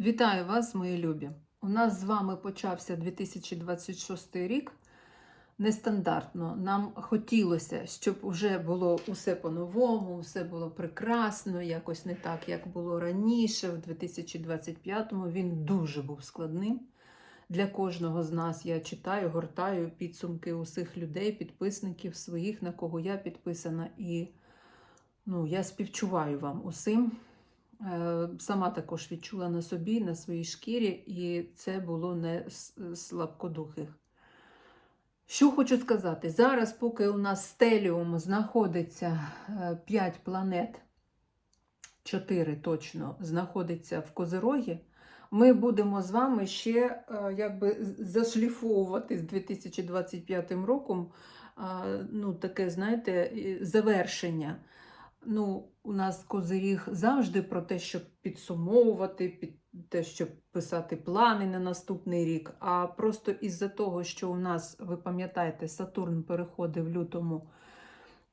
Вітаю вас, мої любі! У нас з вами почався 2026 рік. Нестандартно. Нам хотілося, щоб вже було усе по-новому, все було прекрасно, якось не так, як було раніше. В 2025-му він дуже був складним. Для кожного з нас я читаю, гортаю підсумки усіх людей, підписників своїх, на кого я підписана, і ну, я співчуваю вам усім. Е, Сама також відчула на собі, на своїй шкірі, і це було не слабкодухих. Що хочу сказати, зараз, поки у нас стеліум знаходиться 5 планет, 4 точно знаходиться в Козирогі, ми будемо з вами ще е, якби зашліфовувати з 2025 роком е, ну, таке, знаєте, завершення. Ну, у нас козиріг завжди про те, щоб підсумовувати, під те, щоб писати плани на наступний рік. А просто із-за того, що у нас, ви пам'ятаєте, Сатурн переходив в лютому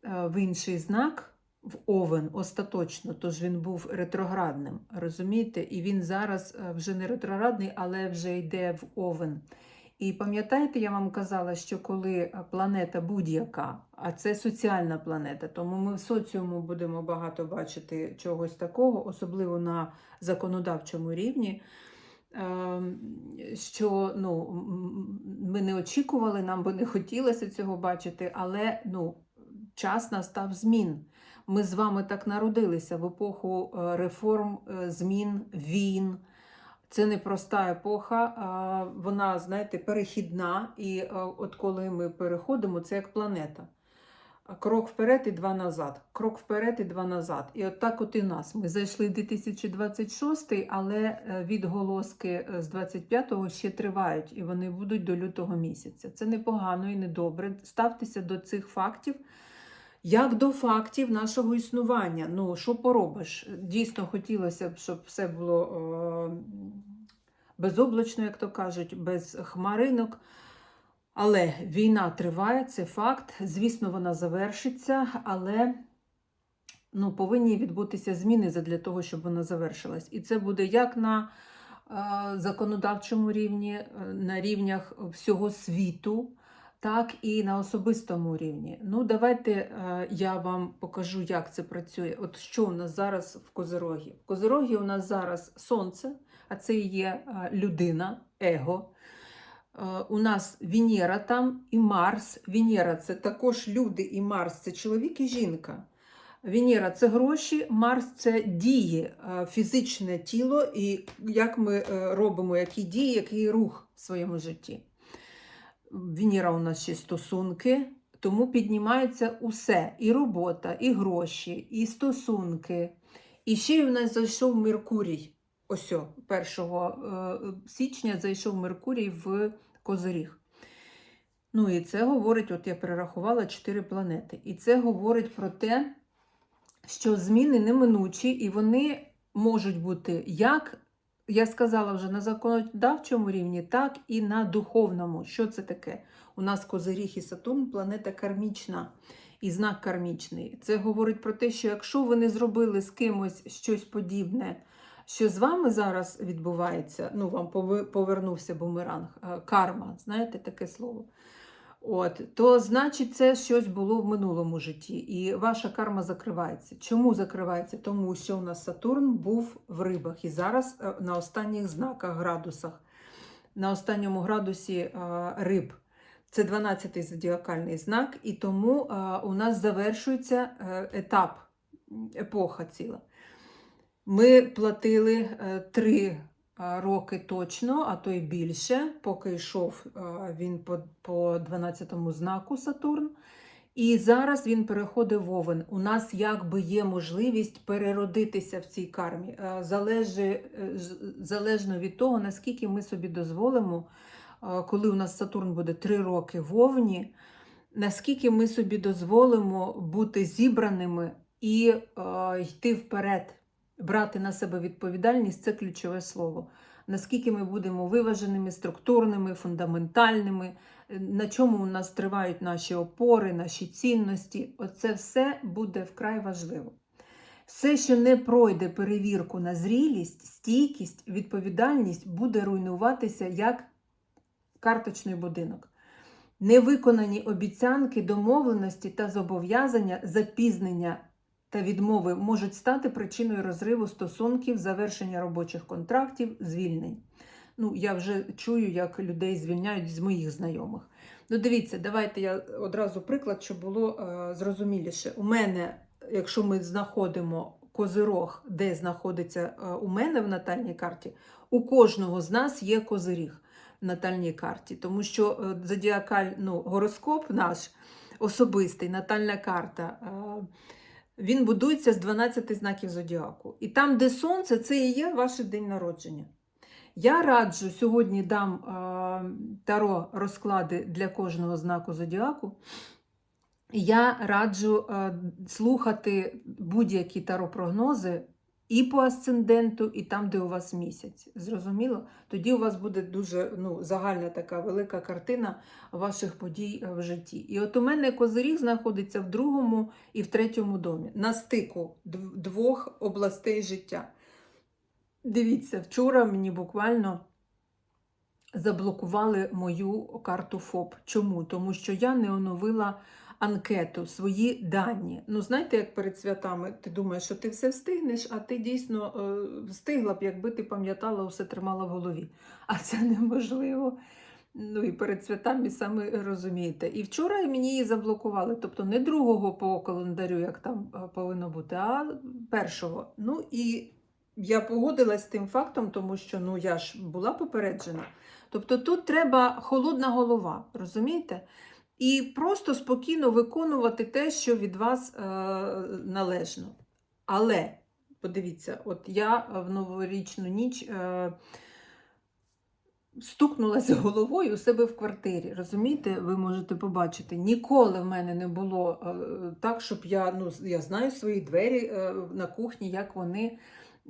е, в інший знак, в Овен остаточно, тож він був ретроградним. Розумієте? І він зараз е, вже не ретроградний, але вже йде в Овен. І пам'ятаєте, я вам казала, що коли планета будь-яка, а це соціальна планета, тому ми в соціуму будемо багато бачити чогось такого, особливо на законодавчому рівні, ем, що ну, ми не очікували, нам би не хотілося цього бачити, але ну, час настав змін. Ми з вами так народилися в епоху е, реформ, е, змін, війн. Це не проста епоха, а вона, знаєте, перехідна. І е, от коли ми переходимо, це як планета. Крок вперед і два назад. Крок вперед і два назад. І от так от і нас. Ми зайшли в 2026, але е, відголоски е, з 25-го ще тривають, і вони будуть до лютого місяця. Це непогано і недобре. Ставтеся до цих фактів. Як до фактів нашого існування. Ну, що поробиш? Дійсно хотілося б, щоб все було е, безоблачно, як то кажуть, без хмаринок. Але війна триває, це факт. Звісно, вона завершиться, але ну, повинні відбутися зміни для того, щоб вона завершилась. І це буде як на е, законодавчому рівні, е, на рівнях всього світу так і на особистому рівні. Ну, давайте е, я вам покажу, як це працює. От що у нас зараз в Козирогі? В Козирогі у нас зараз сонце, а це є е, людина, его. Е, У нас Венера там і Марс. Венера це також люди і Марс це чоловік і жінка. Венера це гроші, Марс це дії, фізичне тіло, і як ми робимо які дії, який рух в своєму житті. Венера у нас ще стосунки, тому піднімається усе: і робота, і гроші, і стосунки. І ще й у нас зайшов Меркурій. Ось, 1 е, січня зайшов Меркурій в Козиріг. Ну і це говорить, от я перерахувала 4 планети. І це говорить про те, що зміни неминучі, і вони можуть бути як я сказала вже на законодавчому рівні, так і на духовному. Що це таке? У нас Козиріг і Сатурн планета кармічна і знак кармічний. Це говорить про те, що якщо ви не зробили з кимось щось подібне, що з вами зараз відбувається, ну вам повернувся бумеранг, е, карма, знаєте таке слово. От, то значить, це щось було в минулому житті, і ваша карма закривається. Чому закривається? Тому що у нас Сатурн був в рибах і зараз е, на останніх знаках, градусах, на останньому градусі е, риб. Це 12-й зодіакальний знак, і тому е, у нас завершується етап, епоха ціла. Ми платили три роки точно, а то й більше, поки йшов він по по 12-му знаку Сатурн. І зараз він переходить в Овен. У нас якби є можливість переродитися в цій кармі. Залежи, е, залежно від того, наскільки ми собі дозволимо, коли у нас Сатурн буде 3 роки в Овні, наскільки ми собі дозволимо бути зібраними і йти вперед брати на себе відповідальність це ключове слово. Наскільки ми будемо виваженими, структурними, фундаментальними, на чому у нас тривають наші опори, наші цінності, оце все буде вкрай важливо. Все, що не пройде перевірку на зрілість, стійкість, відповідальність, буде руйнуватися як карточний будинок. Невиконані обіцянки, домовленості та зобов'язання, запізнення та відмови можуть стати причиною розриву стосунків, завершення робочих контрактів, звільнень. Ну, я вже чую, як людей звільняють з моїх знайомих. Ну, дивіться, давайте я одразу приклад, щоб було е, зрозуміліше. У мене, якщо ми знаходимо козирог, де знаходиться е, у мене в натальній карті, у кожного з нас є козиріг в натальній карті, тому що е, зодіакаль, ну, гороскоп наш особистий, натальна карта. Е, він будується з 12 знаків зодіаку. І там, де сонце, це і є ваш день народження. Я раджу сьогодні дам таро розклади для кожного знаку зодіаку. Я раджу е, слухати будь-які таро-прогнози і по асценденту, і там, де у вас місяць. Зрозуміло? Тоді у вас буде дуже ну, загальна така велика картина ваших подій е, в житті. І от у мене козиріг знаходиться в другому і в третьому домі, на стику двох областей життя. Дивіться, вчора мені буквально заблокували мою карту ФОП. Чому? Тому що я не оновила анкету, свої дані. Ну, знаєте, як перед святами ти думаєш, що ти все встигнеш, а ти дійсно е, встигла б, якби ти пам'ятала, усе тримала в голові. А це неможливо. Ну і перед святами саме розумієте. І вчора мені її заблокували, тобто не другого по календарю, як там е, повинно бути, а першого. Ну і я погодилась з тим фактом, тому що ну я ж була попереджена. Тобто тут треба холодна голова, розумієте? І просто спокійно виконувати те, що від вас е, належно. Але, подивіться, от я в новорічну ніч е, стукнулася головою у себе в квартирі. Розумієте, ви можете побачити, ніколи в мене не було е, так, щоб я, ну, я знаю свої двері е, на кухні, як вони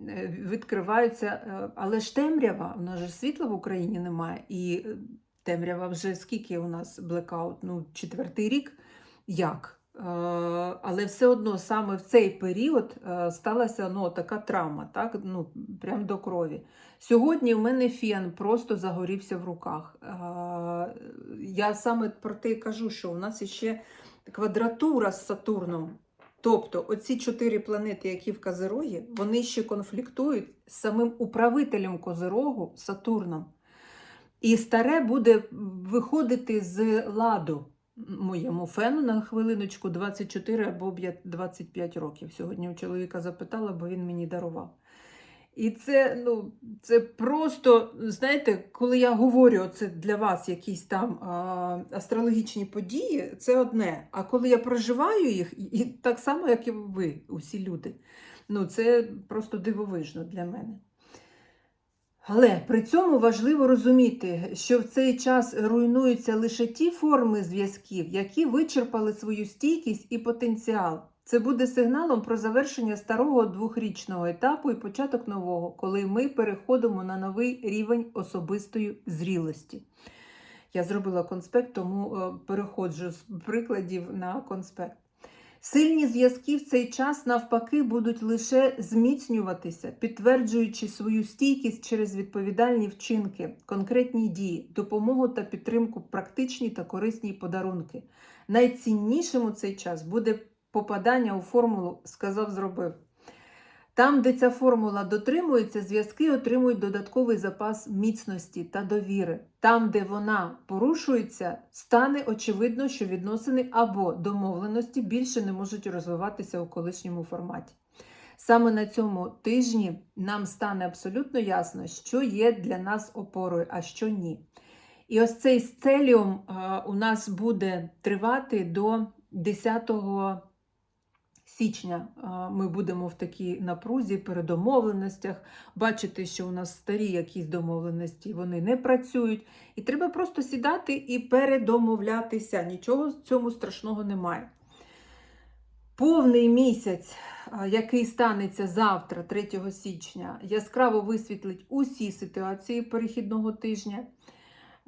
е, відкриваються. е, Але ж темрява, у нас світла в Україні немає. І е, темрява вже скільки у нас блекаут? Ну, четвертий рік. Як? Е, Але все одно саме в цей період е, сталася ну, така травма, так? ну, прям до крові. Сьогодні в мене фен просто загорівся в руках. Е, Я саме про те кажу, що у нас ще квадратура з Сатурном. Тобто оці чотири планети, які в Козирогі, вони ще конфліктують з самим управителем Козирогу Сатурном. І старе буде виходити з ладу моєму фену на хвилиночку 24 або 25 років. Сьогодні у чоловіка запитала, бо він мені дарував. І це, ну, це просто, знаєте, коли я говорю це для вас якісь там а, астрологічні події, це одне. А коли я проживаю їх, і- так само, як і ви, усі люди, ну це просто дивовижно для мене. Але при цьому важливо розуміти, що в цей час руйнуються лише ті форми зв'язків, які вичерпали свою стійкість і потенціал. Це буде сигналом про завершення старого двохрічного етапу і початок нового, коли ми переходимо на новий рівень особистої зрілості. Я зробила конспект, тому е, переходжу з прикладів на конспект. Сильні зв'язки в цей час, навпаки, будуть лише зміцнюватися, підтверджуючи свою стійкість через відповідальні вчинки, конкретні дії, допомогу та підтримку, практичні та корисні подарунки. Найціннішим у цей час буде попадання у формулу сказав, зробив. Там, де ця формула дотримується, зв'язки отримують додатковий запас міцності та довіри. Там, де вона порушується, стане очевидно, що відносини або домовленості більше не можуть розвиватися у колишньому форматі. Саме на цьому тижні нам стане абсолютно ясно, що є для нас опорою, а що ні. І ось цей сцеліум у нас буде тривати до 10 січня ми будемо в такій напрузі, передомовленостях, бачити, що у нас старі якісь домовленості вони не працюють. І треба просто сідати і передомовлятися. Нічого в цьому страшного немає. Повний місяць, який станеться завтра, 3 січня, яскраво висвітлить усі ситуації перехідного тижня.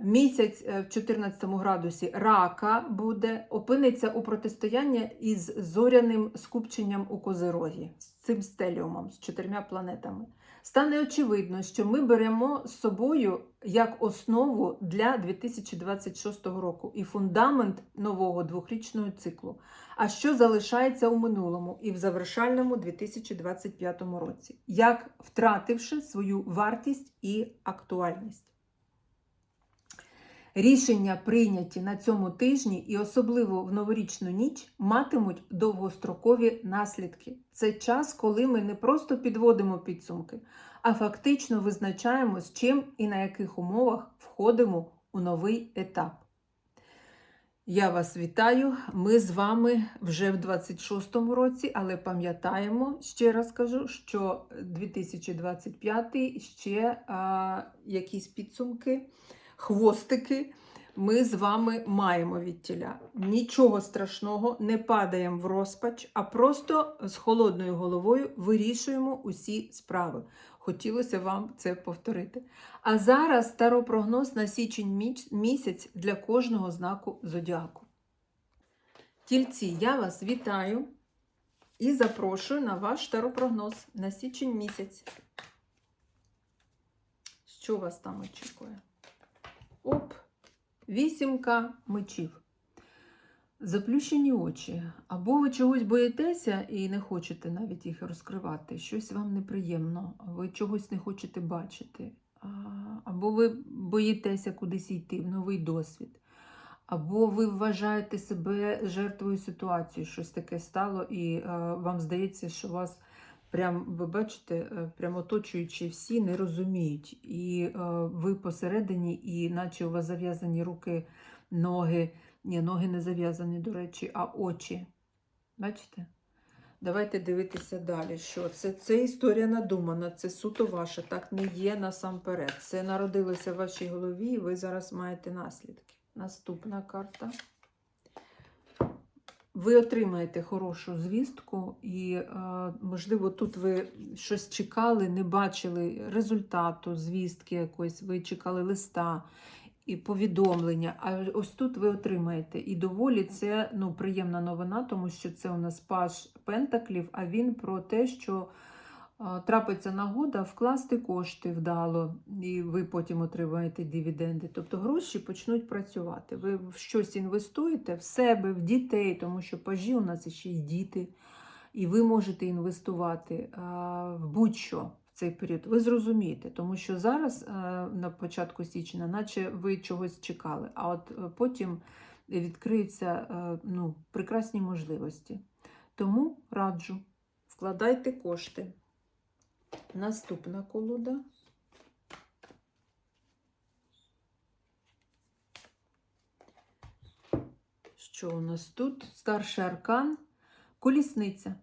Місяць е, в 14 градусі рака буде, опиниться у протистоянні із зоряним скупченням у Козирогі, з цим стеліумом, з чотирма планетами. Стане очевидно, що ми беремо з собою як основу для 2026 року і фундамент нового двохрічного циклу. А що залишається у минулому і в завершальному 2025 році, як втративши свою вартість і актуальність. Рішення, прийняті на цьому тижні і особливо в новорічну ніч, матимуть довгострокові наслідки. Це час, коли ми не просто підводимо підсумки, а фактично визначаємо, з чим і на яких умовах входимо у новий етап. Я вас вітаю. Ми з вами вже в 26-му році, але пам'ятаємо, ще раз кажу, що 2025 ще а, якісь підсумки, хвостики ми з вами маємо від тіля. Нічого страшного, не падаємо в розпач, а просто з холодною головою вирішуємо усі справи. Хотілося вам це повторити. А зараз старопрогноз на січень місяць для кожного знаку зодіаку. Тільці, я вас вітаю і запрошую на ваш старопрогноз на січень місяць. Що вас там очікує? Оп, вісімка мечів. Заплющені очі. Або ви чогось боїтеся і не хочете навіть їх розкривати. Щось вам неприємно, ви чогось не хочете бачити. Або ви боїтеся кудись йти в новий досвід. Або ви вважаєте себе жертвою ситуації, щось таке стало, і е, вам здається, що вас прям, ви бачите, е, прям оточуючи всі не розуміють. І е, ви посередині, і наче у вас зав'язані руки, ноги. Ні, ноги не зав'язані, до речі, а очі. Бачите? Давайте дивитися далі. Що це? Це історія надумана, це суто ваша. Так не є насамперед. Це народилося в вашій голові, і ви зараз маєте наслідки. Наступна карта. Ви отримаєте хорошу звістку, і, е, можливо, тут ви щось чекали, не бачили результату, звістки якоїсь, ви чекали листа і повідомлення. А ось тут ви отримаєте. І доволі це ну, приємна новина, тому що це у нас паш Пентаклів, а він про те, що трапиться нагода вкласти кошти вдало, і ви потім отримаєте дивіденди. Тобто гроші почнуть працювати. Ви в щось інвестуєте в себе, в дітей, тому що пажі у нас ще й діти, і ви можете інвестувати в будь-що цей період. Ви зрозумієте, тому що зараз на початку січня, наче ви чогось чекали, а от е, потім відкриються е, ну, прекрасні можливості. Тому раджу, вкладайте кошти. Наступна колода. Що у нас тут? Старший аркан, колісниця.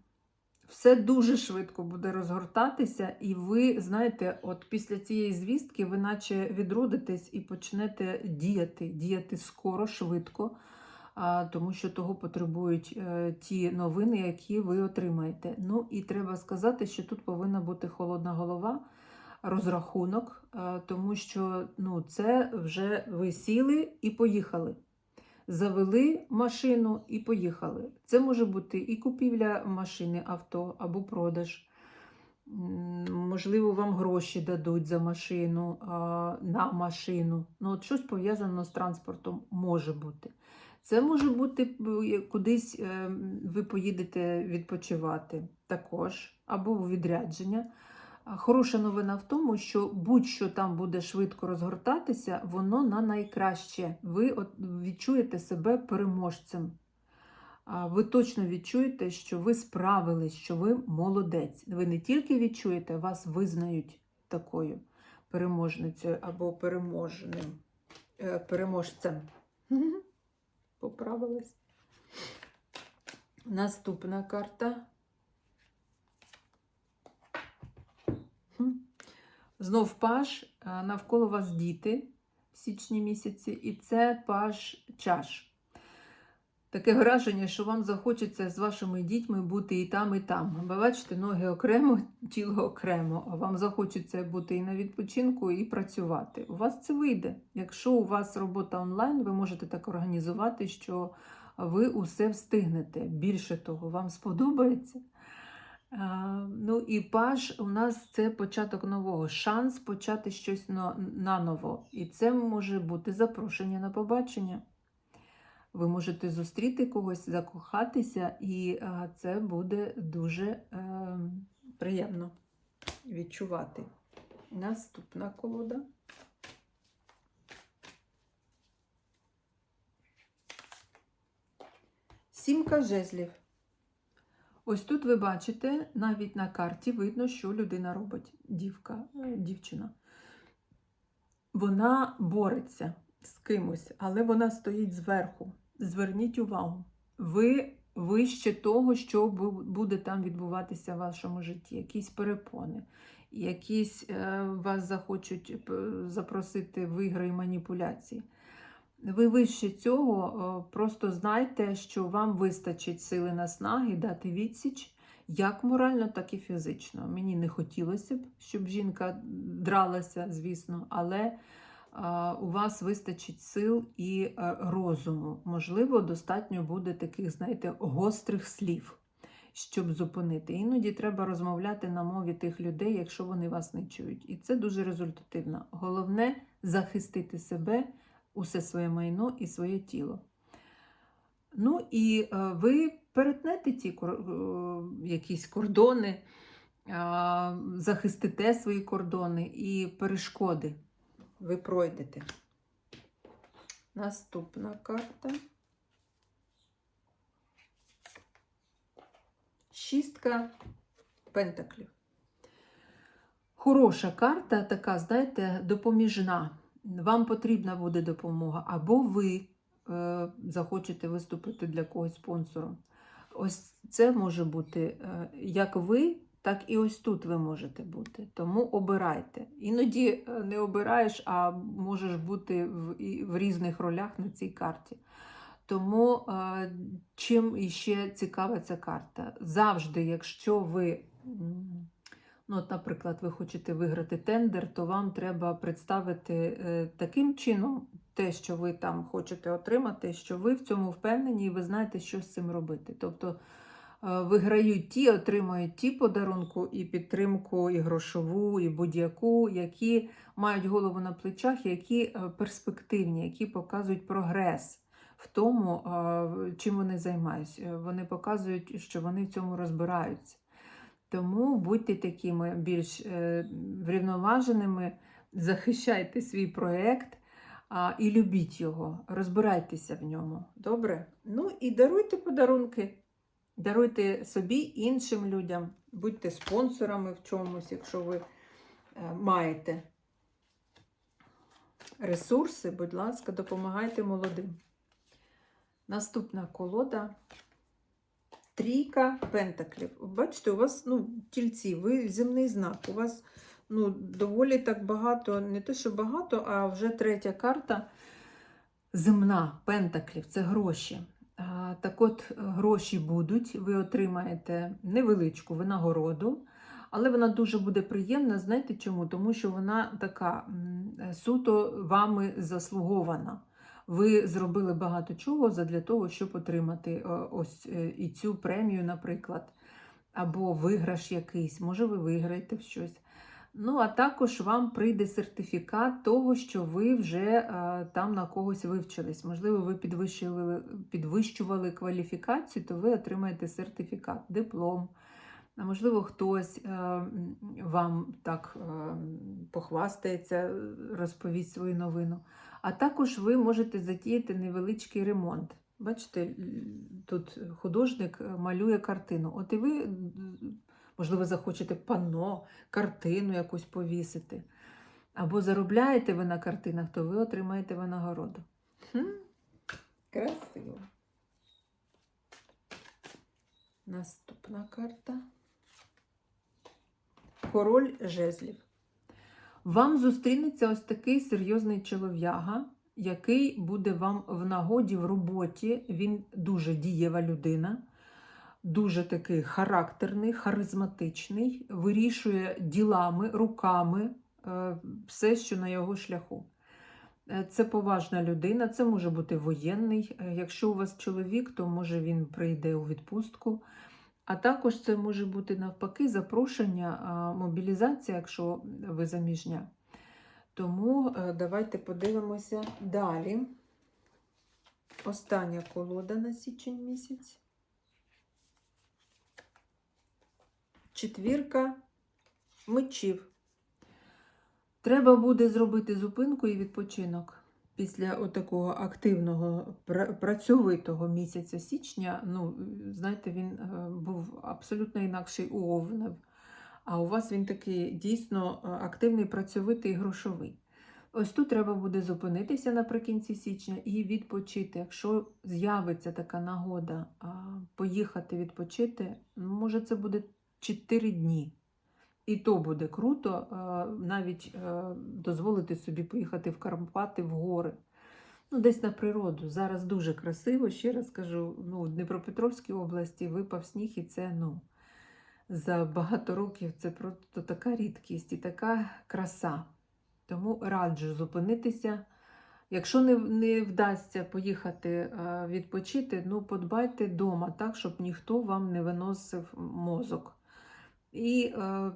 Все дуже швидко буде розгортатися, і ви, знаєте, от після цієї звістки ви наче відродитесь і почнете діяти, діяти скоро, швидко, тому що того потребують е, ті новини, які ви отримаєте. Ну і треба сказати, що тут повинна бути холодна голова, розрахунок, е, тому що ну, це вже ви сіли і поїхали. Завели машину і поїхали. Це може бути і купівля машини, авто або продаж. Можливо, вам гроші дадуть за машину, на машину. Ну, от щось пов'язано з транспортом може бути. Це може бути е, кудись е, ви поїдете відпочивати також, або у відрядження. Хороша новина в тому, що будь-що там буде швидко розгортатися, воно на найкраще. Ви відчуєте себе переможцем. Ви точно відчуєте, що ви справились, що ви молодець. Ви не тільки відчуєте, вас визнають такою переможницею або переможним, е, переможцем. Поправилась. Наступна карта. Знов паш, навколо вас діти в січні місяці, і це паш чаш. Таке враження, що вам захочеться з вашими дітьми бути і там, і там. Ви бачите, ноги окремо, тіло окремо. А вам захочеться бути і на відпочинку, і працювати. У вас це вийде. Якщо у вас робота онлайн, ви можете так організувати, що ви усе встигнете. Більше того, вам сподобається. Ну і паж у нас це початок нового, шанс почати щось наново. І це може бути запрошення на побачення. Ви можете зустріти когось, закохатися, і це буде дуже е, приємно відчувати. Наступна колода. Сімка жезлів. Ось тут ви бачите, навіть на карті видно, що людина робить, дівка, е, дівчина. Вона бореться з кимось, але вона стоїть зверху. Зверніть увагу. Ви вище того, що буде там відбуватися в вашому житті. Якісь перепони, якісь е, вас захочуть запросити в ігри і маніпуляції. Ви вище цього е, просто знайте, що вам вистачить сили наснаги дати відсіч як морально, так і фізично. Мені не хотілося б, щоб жінка дралася, звісно, але у вас вистачить сил і е, розуму. Можливо, достатньо буде таких, знаєте, гострих слів, щоб зупинити. Іноді треба розмовляти на мові тих людей, якщо вони вас не чують. І це дуже результативно. Головне захистити себе, усе своє майно і своє тіло. Ну і е, ви перетнете ті е, якісь кордони, захистите свої кордони і перешкоди ви пройдете. Наступна карта. Шістка пентаклів. Хороша карта, така, знаєте, допоміжна. Вам потрібна буде допомога, або ви е, захочете виступити для когось спонсором. Ось це може бути е, як ви, так і ось тут ви можете бути. Тому обирайте. Іноді е, не обираєш, а можеш бути в, в різних ролях на цій карті. Тому е, чим іще цікава ця карта? Завжди, якщо ви, ну, наприклад, ви хочете виграти тендер, то вам треба представити е, таким чином те, що ви там хочете отримати, що ви в цьому впевнені і ви знаєте, що з цим робити. Тобто виграють ті, отримують ті подарунку і підтримку, і грошову, і будь-яку, які мають голову на плечах, які е, перспективні, які показують прогрес в тому, е, чим вони займаються. Е, Вони показують, що вони в цьому розбираються. Тому будьте такими більш е, врівноваженими, захищайте свій проєкт і любіть його, розбирайтеся в ньому. Добре? Ну і даруйте подарунки. Даруйте собі іншим людям, будьте спонсорами в чомусь, якщо ви е, маєте ресурси, будь ласка, допомагайте молодим. Наступна колода. Трійка пентаклів. Бачите, у вас ну, тільці, ви земний знак. У вас ну, доволі так багато, не те, що багато, а вже третя карта земна пентаклів це гроші. Так от, гроші будуть, ви отримаєте невеличку винагороду, але вона дуже буде приємна. Знаєте чому? Тому що вона така суто вами заслугована. Ви зробили багато чого для того, щоб отримати е, ось е, і цю премію, наприклад, або виграш якийсь, може, ви виграєте в щось. Ну, а також вам прийде сертифікат того, що ви вже е, там на когось вивчились. Можливо, ви підвищували, підвищували кваліфікацію, то ви отримаєте сертифікат, диплом. А можливо, хтось е, вам так е, похвастається, розповість свою новину. А також ви можете затіяти невеличкий ремонт. Бачите, тут художник малює картину. От і ви, можливо, захочете панно, картину якусь повісити. Або заробляєте ви на картинах, то ви отримаєте винагороду. Хм, красиво. Наступна карта. Король жезлів. Вам зустрінеться ось такий серйозний чолов'яга, який буде вам в нагоді в роботі. Він дуже дієва людина, дуже такий характерний, харизматичний, вирішує ділами, руками е, все, що на його шляху. Е, Це поважна людина, це може бути воєнний. Е, Якщо у вас чоловік, то може він прийде у відпустку. А також це може бути навпаки запрошення, мобілізація, якщо ви заміжня. Тому давайте подивимося далі. Остання колода на січень місяць. Четвірка мечів. Треба буде зробити зупинку і відпочинок. Після отакого активного, працьовитого місяця січня, ну, знаєте, він е, був абсолютно інакший у Овнів. А у вас він такий дійсно е, активний, працьовитий, грошовий. Ось тут треба буде зупинитися наприкінці січня і відпочити. Якщо з'явиться така нагода поїхати відпочити, ну, може це буде 4 дні. І то буде круто, е, навіть е, дозволити собі поїхати в Карпати, в гори. Ну, десь на природу. Зараз дуже красиво, ще раз кажу, ну, у Дніпропетровській області випав сніг, і це ну, за багато років це просто така рідкість і така краса. Тому раджу зупинитися. Якщо не, не вдасться поїхати е, відпочити, ну подбайте вдома так, щоб ніхто вам не виносив мозок. І е,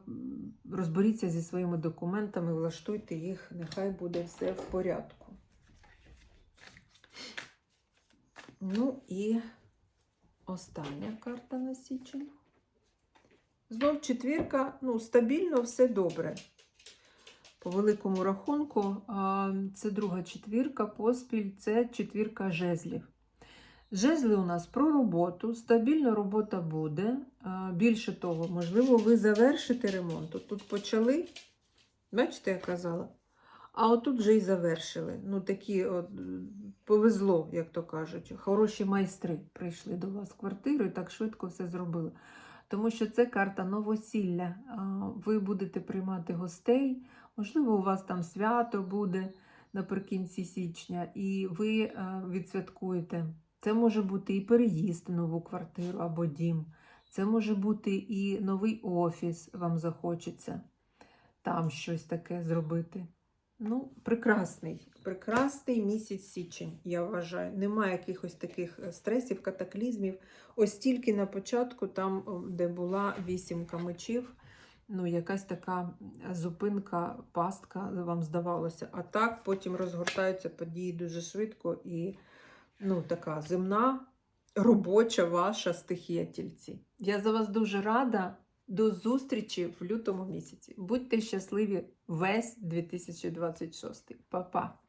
розберіться зі своїми документами, влаштуйте їх, нехай буде все в порядку. Ну і остання карта на січень. Знов четвірка, ну, стабільно, все добре. По великому рахунку, це друга четвірка поспіль, це четвірка жезлів. Жезли у нас про роботу, стабільна робота буде. Більше того, можливо, ви завершите ремонт. От Тут почали, бачите, я казала, а отут вже і завершили. Ну, такі от, повезло, як то кажуть. Хороші майстри прийшли до вас в квартиру і так швидко все зробили. Тому що це карта новосілля. Ви будете приймати гостей. Можливо, у вас там свято буде наприкінці січня, і ви е, відсвяткуєте. Це може бути і переїзд в нову квартиру або дім. Це може бути і новий офіс, вам захочеться там щось таке зробити. Ну, прекрасний, прекрасний місяць січень, я вважаю. Немає якихось таких е, стресів, катаклізмів. Ось тільки на початку, там, де була вісімка мечів, ну, якась така зупинка, пастка, вам здавалося. А так потім розгортаються події дуже швидко і ну, така земна, робоча ваша стихія тільці. Я за вас дуже рада. До зустрічі в лютому місяці. Будьте щасливі весь 2026. Па-па!